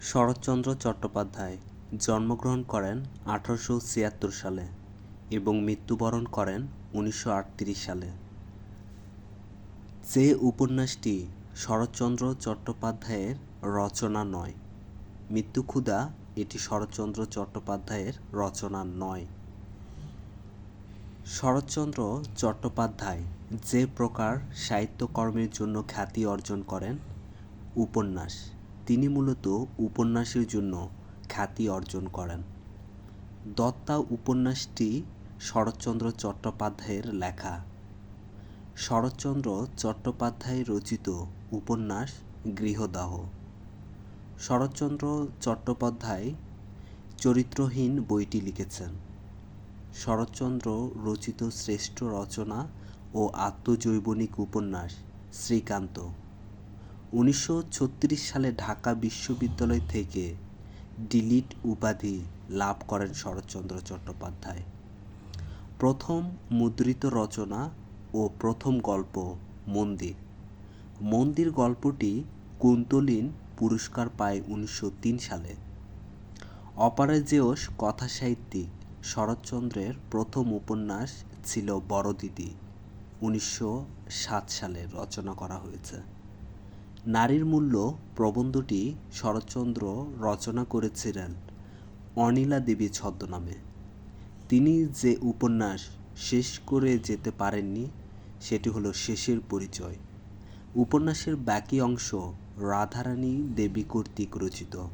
শরৎচন্দ্র চট্টোপাধ্যায় জন্মগ্রহণ করেন আঠারোশো ছিয়াত্তর সালে এবং মৃত্যুবরণ করেন উনিশশো আটত্রিশ সালে। যে উপন্যাসটি শরৎচন্দ্র চট্টোপাধ্যায়ের রচনা নয়, মৃত্যুক্ষুধা এটি শরৎচন্দ্র চট্টোপাধ্যায়ের রচনা নয়। শরৎচন্দ্র চট্টোপাধ্যায় যে প্রকার সাহিত্যকর্মের জন্য খ্যাতি অর্জন করেন, উপন্যাস। তিনি মূলত উপন্যাসের জন্য খ্যাতি অর্জন করেন। দত্তা উপন্যাসটি শরৎচন্দ্র চট্টোপাধ্যায়ের লেখা। শরৎচন্দ্র চট্টোপাধ্যায় রচিত উপন্যাস গৃহদাহ। শরৎচন্দ্র চট্টোপাধ্যায় চরিত্রহীন বইটি লিখেছেন। শরৎচন্দ্র রচিত শ্রেষ্ঠ রচনা ও আত্মজৈবনিক উপন্যাস শ্রীকান্ত। উনিশশো ছত্রিশ সালে ঢাকা বিশ্ববিদ্যালয় থেকে ডিলিট উপাধি লাভ করেন শরৎচন্দ্র চট্টোপাধ্যায়। প্রথম মুদ্রিত রচনা ও প্রথম গল্প মন্দির। মন্দির গল্পটি কুন্তলীন পুরস্কার পায় উনিশশো তিন সালে। অপারাজেয়স কথাসাহিত্যিক শরৎচন্দ্রের প্রথম উপন্যাস ছিল বড়দিদি। উনিশশো সাত সালে রচনা করা হয়েছে। নারীর মূল্য প্রবন্ধটি শরৎচন্দ্র রচনা করেছিলেন অনিলা দেবী ছদ্মনামে। তিনি যে উপন্যাস শেষ করে যেতে পারেননি, সেটি হলো শেষের পরিচয়। উপন্যাসের বাকি অংশ রাধারানী দেবী কর্তৃক রচিত।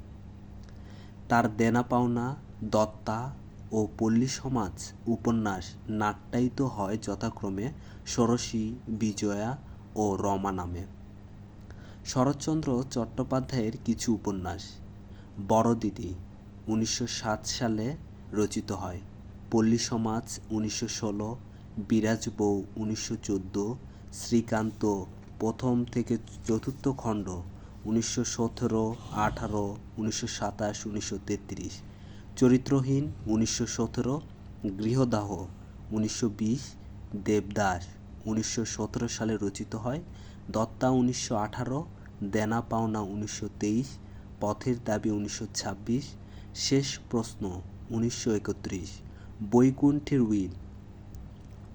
তার দেনা পাওনা, দত্তা ও পল্লী সমাজ উপন্যাস নাট্যায়িত হয় যথাক্রমে ষোড়শী বিজয়া ও রমা নামে। শরৎচন্দ্র চট্টোপাধ্যায়ের কিছু উপন্যাস। বড়দিদি, উনিশশো সাত সালে রচিত হয়। পল্লী সমাজ, উনিশশো ষোলো। বিরাজ বউ, উনিশশো চোদ্দ। শ্রীকান্ত, প্রথম থেকে চতুর্থ খণ্ড, উনিশশো সতেরো, আঠারো, উনিশশো সাতাশ, উনিশশো তেত্রিশ। চরিত্রহীন, উনিশশো সতেরো। গৃহদাহ, উনিশশো বিশ। দেবদাস, উনিশশো সতেরো সালে রচিত হয়। দত্তা, উনিশশো আঠারো। দেনা পাওনা উনিশশো তেইশ, পথের দাবি উনিশশো ছাব্বিশ, শেষ প্রশ্ন উনিশশো একত্রিশ। বৈকুণ্ঠের উইল।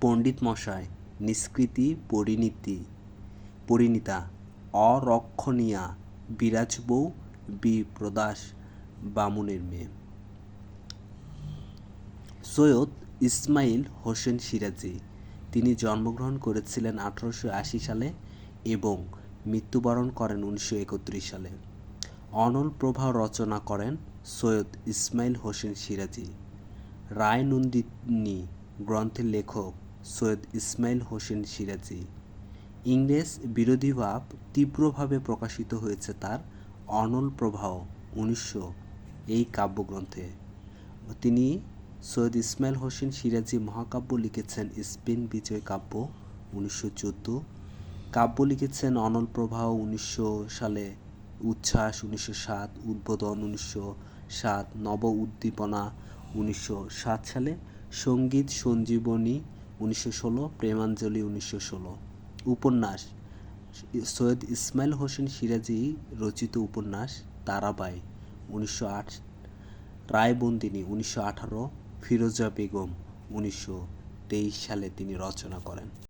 পণ্ডিত মশাই, নিষ্কৃতি, পরিণীতি। পরিণীতা, অরক্ষণীয়া, বিরাজ বউ বিপ্রদাস বামুনের মেয়ে। সৈয়দ ইসমাইল হোসেন সিরাজি। তিনি জন্মগ্রহণ করেছিলেন আঠারোশো আশি সালে এবং মৃত্যুবরণ করেন উনিশশো একত্রিশ সালে। অনল প্রভা রচনা করেন সৈয়দ ইসমাইল হোসেন সিরাজি। রায়নন্দিনী গ্রন্থের লেখক সৈয়দ ইসমাইল হোসেন সিরাজি। ইংরেজ বিরোধীভাব তীব্রভাবে প্রকাশিত হয়েছে তার অনল প্রবাহ উনিশশো এই কাব্যগ্রন্থে। তিনি সৈয়দ ইসমাইল হোসেন সিরাজি মহাকাব্য লিখেছেন স্পেন বিজয় কাব্য উনিশশো চোদ্দ। কাব্য লিখেছেন অনল প্রবাহ উনিশশো সালে, উচ্ছ্বাস উনিশশো সাত, উদ্বোধন উনিশশো সাত, নব উদ্দীপনা উনিশশো সাত সালে, সংগীত সঞ্জীবনী উনিশশো ষোলো, প্রেমাঞ্জলি উনিশশো ষোলো। উপন্যাস, সৈয়দ ইসমাইল হোসেন সিরাজি রচিত উপন্যাস তারাবাই উনিশশো আট, রায়বন্দিনী উনিশশো আঠারো, ফিরোজা বেগম উনিশশো তেইশ সালে তিনি রচনা করেন।